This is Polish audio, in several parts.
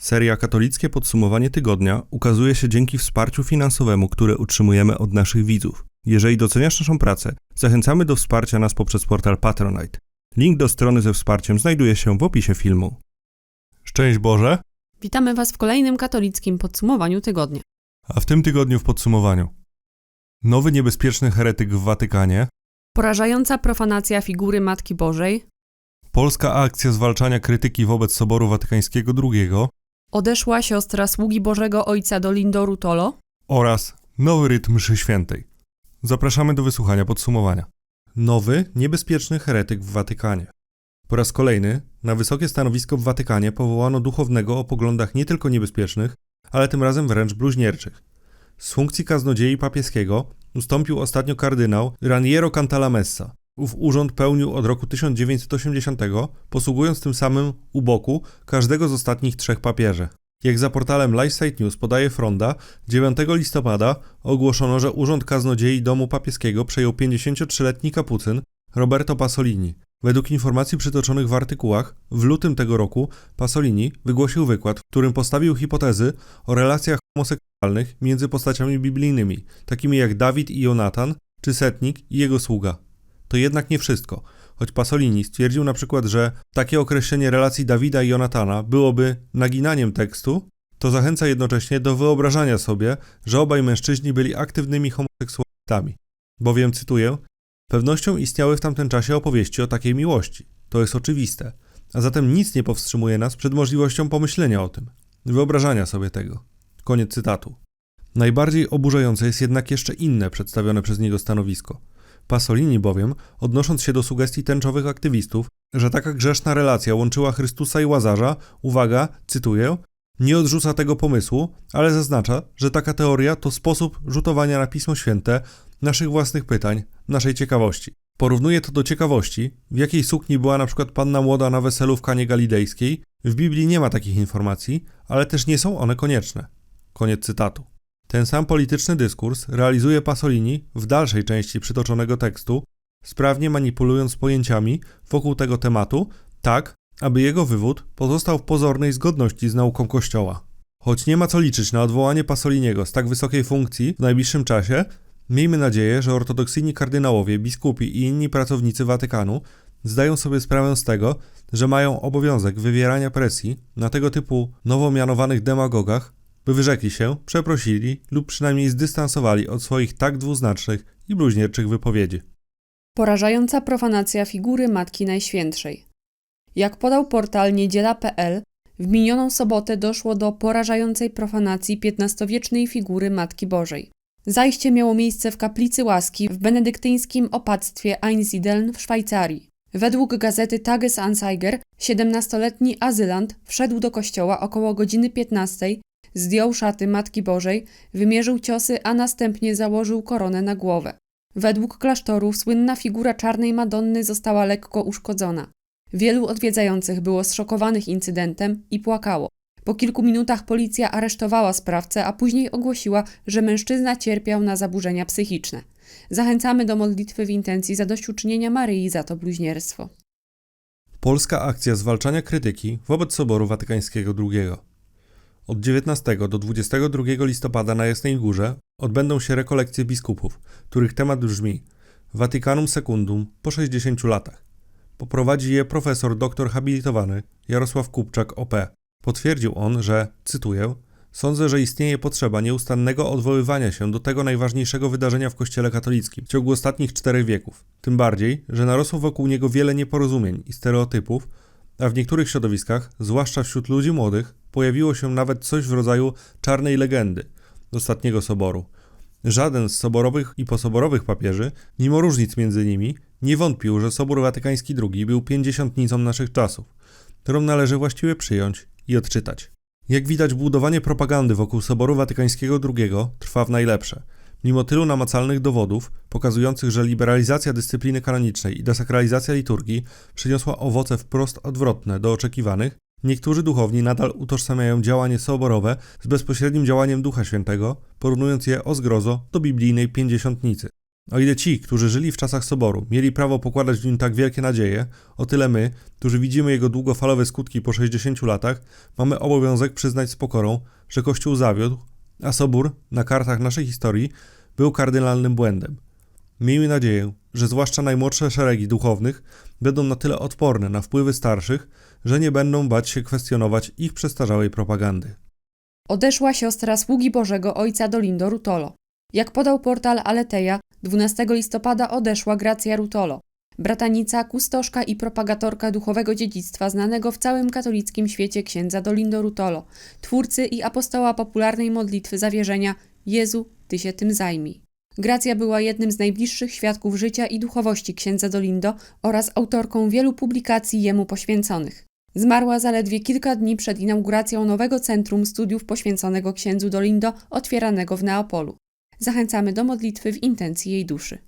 Seria Katolickie Podsumowanie Tygodnia ukazuje się dzięki wsparciu finansowemu, które utrzymujemy od naszych widzów. Jeżeli doceniasz naszą pracę, zachęcamy do wsparcia nas poprzez portal Patronite. Link do strony ze wsparciem znajduje się w opisie filmu. Szczęść Boże! Witamy Was w kolejnym katolickim podsumowaniu tygodnia. A w tym tygodniu w podsumowaniu. Nowy niebezpieczny heretyk w Watykanie, Porażająca profanacja figury Matki Bożej, polska akcja zwalczania krytyki wobec Soboru Watykańskiego II odeszła siostra sługi Bożego Ojca do Lindoru Tolo, oraz nowy rytm mszy świętej. Zapraszamy do wysłuchania podsumowania. Nowy, niebezpieczny heretyk w Watykanie. Po raz kolejny na wysokie stanowisko w Watykanie powołano duchownego o poglądach nie tylko niebezpiecznych, ale tym razem wręcz bluźnierczych. Z funkcji kaznodziei papieskiego ustąpił ostatnio kardynał Raniero Cantalamessa. Ów urząd pełnił od roku 1980, posługując tym samym u boku każdego z ostatnich trzech papieży. Jak za portalem LifeSite News podaje Fronda, 9 listopada ogłoszono, że urząd kaznodziei domu papieskiego przejął 53-letni kapucyn Roberto Pasolini. Według informacji przytoczonych w artykułach, w lutym tego roku Pasolini wygłosił wykład, w którym postawił hipotezy o relacjach homoseksualnych między postaciami biblijnymi, takimi jak Dawid i Jonatan, czy Setnik i jego sługa. To jednak nie wszystko, choć Pasolini stwierdził na przykład, że takie określenie relacji Dawida i Jonatana byłoby naginaniem tekstu, to zachęca jednocześnie do wyobrażania sobie, że obaj mężczyźni byli aktywnymi homoseksualistami. Bowiem, cytuję, pewnością istniały w tamtym czasie opowieści o takiej miłości. To jest oczywiste. A zatem nic nie powstrzymuje nas przed możliwością pomyślenia o tym, wyobrażania sobie tego. Koniec cytatu. Najbardziej oburzające jest jednak jeszcze inne przedstawione przez niego stanowisko. Pasolini bowiem, odnosząc się do sugestii tęczowych aktywistów, że taka grzeszna relacja łączyła Chrystusa i Łazarza, uwaga, cytuję, nie odrzuca tego pomysłu, ale zaznacza, że taka teoria to sposób rzutowania na Pismo Święte naszych własnych pytań, naszej ciekawości. Porównuje to do ciekawości, w jakiej sukni była na przykład panna młoda na weselu w Kanie. W Biblii nie ma takich informacji, ale też nie są one konieczne. Koniec cytatu. Ten sam polityczny dyskurs realizuje Pasolini w dalszej części przytoczonego tekstu, sprawnie manipulując pojęciami wokół tego tematu, tak, aby jego wywód pozostał w pozornej zgodności z nauką Kościoła. Choć nie ma co liczyć na odwołanie Pasoliniego z tak wysokiej funkcji w najbliższym czasie, miejmy nadzieję, że ortodoksyjni kardynałowie, biskupi i inni pracownicy Watykanu zdają sobie sprawę z tego, że mają obowiązek wywierania presji na tego typu nowo mianowanych demagogach, by wyrzekli się, przeprosili lub przynajmniej zdystansowali od swoich tak dwuznacznych i bluźnierczych wypowiedzi. porażająca profanacja figury Matki Najświętszej. Jak podał portal niedziela.pl, w minioną sobotę doszło do porażającej profanacji XV-wiecznej figury Matki Bożej. Zajście miało miejsce w kaplicy łaski w benedyktyńskim opactwie Einsiedeln w Szwajcarii. Według gazety Tagesanzeiger 17-letni azylant wszedł do kościoła około godziny 15, zdjął szaty Matki Bożej, wymierzył ciosy, a następnie założył koronę na głowę. Według klasztoru słynna figura czarnej Madonny została lekko uszkodzona. Wielu odwiedzających było zszokowanych incydentem i płakało. Po kilku minutach policja aresztowała sprawcę, a później ogłosiła, że mężczyzna cierpiał na zaburzenia psychiczne. Zachęcamy do modlitwy w intencji zadośćuczynienia Maryi za to bluźnierstwo. Polska akcja zwalczania krytyki wobec Soboru Watykańskiego II. Od 19 do 22 listopada na Jasnej Górze odbędą się rekolekcje biskupów, których temat brzmi Watykanum Secundum po 60 latach. Poprowadzi je profesor doktor habilitowany Jarosław Kupczak OP. Potwierdził on, że, cytuję, Sądzę, że istnieje potrzeba nieustannego odwoływania się do tego najważniejszego wydarzenia w Kościele katolickim w ciągu ostatnich czterech wieków. Tym bardziej, że narosło wokół niego wiele nieporozumień i stereotypów, a w niektórych środowiskach, zwłaszcza wśród ludzi młodych, pojawiło się nawet coś w rodzaju czarnej legendy ostatniego soboru. Żaden z soborowych i posoborowych papieży, mimo różnic między nimi, nie wątpił, że Sobór Watykański II był pięćdziesiątnicą naszych czasów, którą należy właściwie przyjąć i odczytać. Jak widać, budowanie propagandy wokół Soboru Watykańskiego II trwa w najlepsze. Mimo tylu namacalnych dowodów, pokazujących, że liberalizacja dyscypliny kanonicznej i desakralizacja liturgii przyniosła owoce wprost odwrotne do oczekiwanych, niektórzy duchowni nadal utożsamiają działanie soborowe z bezpośrednim działaniem Ducha Świętego, porównując je o zgrozo do biblijnej pięćdziesiątnicy. O ile ci, którzy żyli w czasach Soboru, mieli prawo pokładać w nim tak wielkie nadzieje, o tyle my, którzy widzimy jego długofalowe skutki po 60 latach, mamy obowiązek przyznać z pokorą, że Kościół zawiódł, a Sobór na kartach naszej historii był kardynalnym błędem. Miejmy nadzieję, że zwłaszcza najmłodsze szeregi duchownych będą na tyle odporne na wpływy starszych, że nie będą bać się kwestionować ich przestarzałej propagandy. Odeszła siostra sługi Bożego ojca Dolindo Rutolo. Jak podał portal Aleteja, 12 listopada odeszła Gracja Rutolo, bratanica, kustoszka i propagatorka duchowego dziedzictwa znanego w całym katolickim świecie księdza Dolindo Rutolo, twórcy i apostoła popularnej modlitwy zawierzenia Jezu, Ty się tym zajmij. Gracja była jednym z najbliższych świadków życia i duchowości księdza Dolindo oraz autorką wielu publikacji jemu poświęconych. Zmarła zaledwie kilka dni przed inauguracją nowego Centrum Studiów poświęconego księdzu Dolindo, otwieranego w Neapolu. Zachęcamy do modlitwy w intencji jej duszy.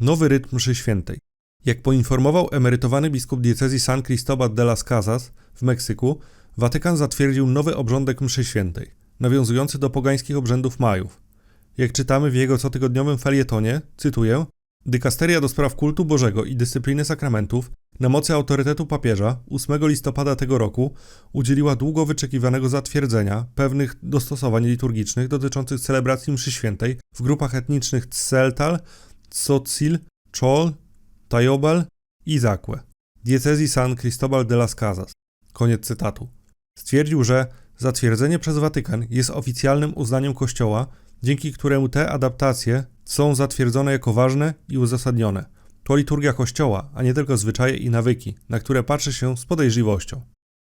Nowy rytm mszy świętej. Jak poinformował emerytowany biskup diecezji San Cristobal de las Casas w Meksyku, Watykan zatwierdził nowy obrządek mszy świętej, nawiązujący do pogańskich obrzędów Majów. Jak czytamy w jego cotygodniowym felietonie, cytuję, Dykasteria do spraw kultu Bożego i dyscypliny sakramentów na mocy autorytetu papieża 8 listopada tego roku udzieliła długo wyczekiwanego zatwierdzenia pewnych dostosowań liturgicznych dotyczących celebracji mszy świętej w grupach etnicznych Tseltal, Tzotzil, Chol, Tayobal i Zakłe, diecezji San Cristobal de las Casas. Koniec cytatu. Stwierdził, że zatwierdzenie przez Watykan jest oficjalnym uznaniem Kościoła, dzięki któremu te adaptacje są zatwierdzone jako ważne i uzasadnione. To liturgia Kościoła, a nie tylko zwyczaje i nawyki, na które patrzy się z podejrzliwością.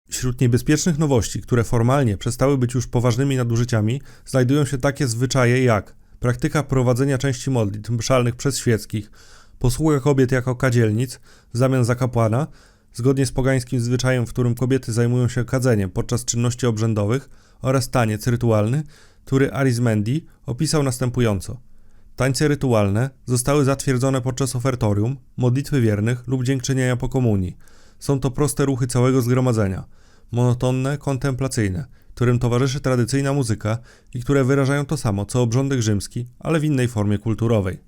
Wśród niebezpiecznych nowości, które formalnie przestały być już poważnymi nadużyciami, znajdują się takie zwyczaje jak praktyka prowadzenia części modlitw mszalnych przez świeckich, posługa kobiet jako kadzielnic w zamian za kapłana, zgodnie z pogańskim zwyczajem, w którym kobiety zajmują się kadzeniem podczas czynności obrzędowych oraz taniec rytualny, który Arizmendi opisał następująco. Tańce rytualne zostały zatwierdzone podczas ofertorium, modlitwy wiernych lub dziękczynienia po komunii. Są to proste ruchy całego zgromadzenia, monotonne, kontemplacyjne, którym towarzyszy tradycyjna muzyka i które wyrażają to samo co obrządek rzymski, ale w innej formie kulturowej.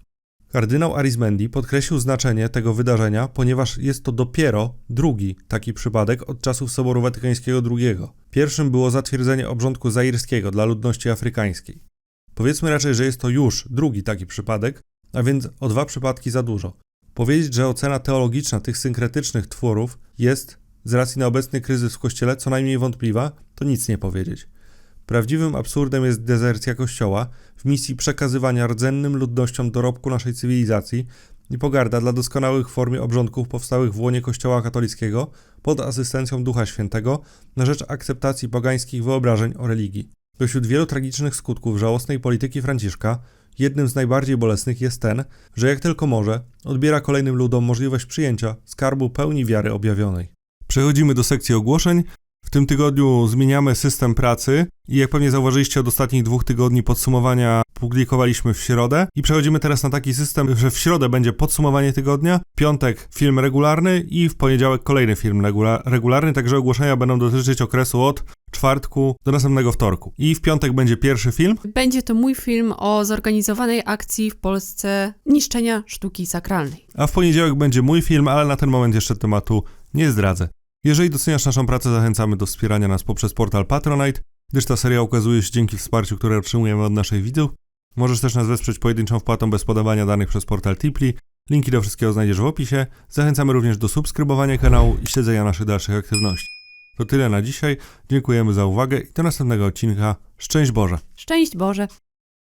Kardynał Arizmendi podkreślił znaczenie tego wydarzenia, ponieważ jest to dopiero drugi taki przypadek od czasów Soboru Watykańskiego II. Pierwszym było zatwierdzenie obrządku zairskiego dla ludności afrykańskiej. Powiedzmy raczej, że jest to już drugi taki przypadek, a więc o dwa przypadki za dużo. Powiedzieć, że ocena teologiczna tych synkretycznych twórów jest, z racji na obecny kryzys w Kościele, co najmniej wątpliwa, to nic nie powiedzieć. Prawdziwym absurdem jest dezercja Kościoła w misji przekazywania rdzennym ludnościom dorobku naszej cywilizacji i pogarda dla doskonałych w formie obrządków powstałych w łonie Kościoła katolickiego pod asystencją Ducha Świętego na rzecz akceptacji pogańskich wyobrażeń o religii. Wśród wielu tragicznych skutków żałosnej polityki Franciszka, jednym z najbardziej bolesnych jest ten, że jak tylko może, odbiera kolejnym ludom możliwość przyjęcia skarbu pełni wiary objawionej. Przechodzimy do sekcji ogłoszeń. W tym tygodniu zmieniamy system pracy i jak pewnie zauważyliście od ostatnich dwóch tygodni podsumowania publikowaliśmy w środę i przechodzimy teraz na taki system, że w środę będzie podsumowanie tygodnia, w piątek film regularny i w poniedziałek kolejny film regula- regularny, także ogłoszenia będą dotyczyć okresu od czwartku do następnego wtorku. I w piątek będzie pierwszy film, Będzie to mój film o zorganizowanej akcji w Polsce niszczenia sztuki sakralnej. a w poniedziałek będzie mój film, ale na ten moment jeszcze tematu nie zdradzę. Jeżeli doceniasz naszą pracę, zachęcamy do wspierania nas poprzez portal Patronite, gdyż ta seria ukazuje się dzięki wsparciu, które otrzymujemy od naszych widzów. Możesz też nas wesprzeć pojedynczą wpłatą bez podawania danych przez portal Tipli. Linki do wszystkiego znajdziesz w opisie. Zachęcamy również do subskrybowania kanału i śledzenia naszych dalszych aktywności. To tyle na dzisiaj. Dziękujemy za uwagę i do następnego odcinka. Szczęść Boże! Szczęść Boże!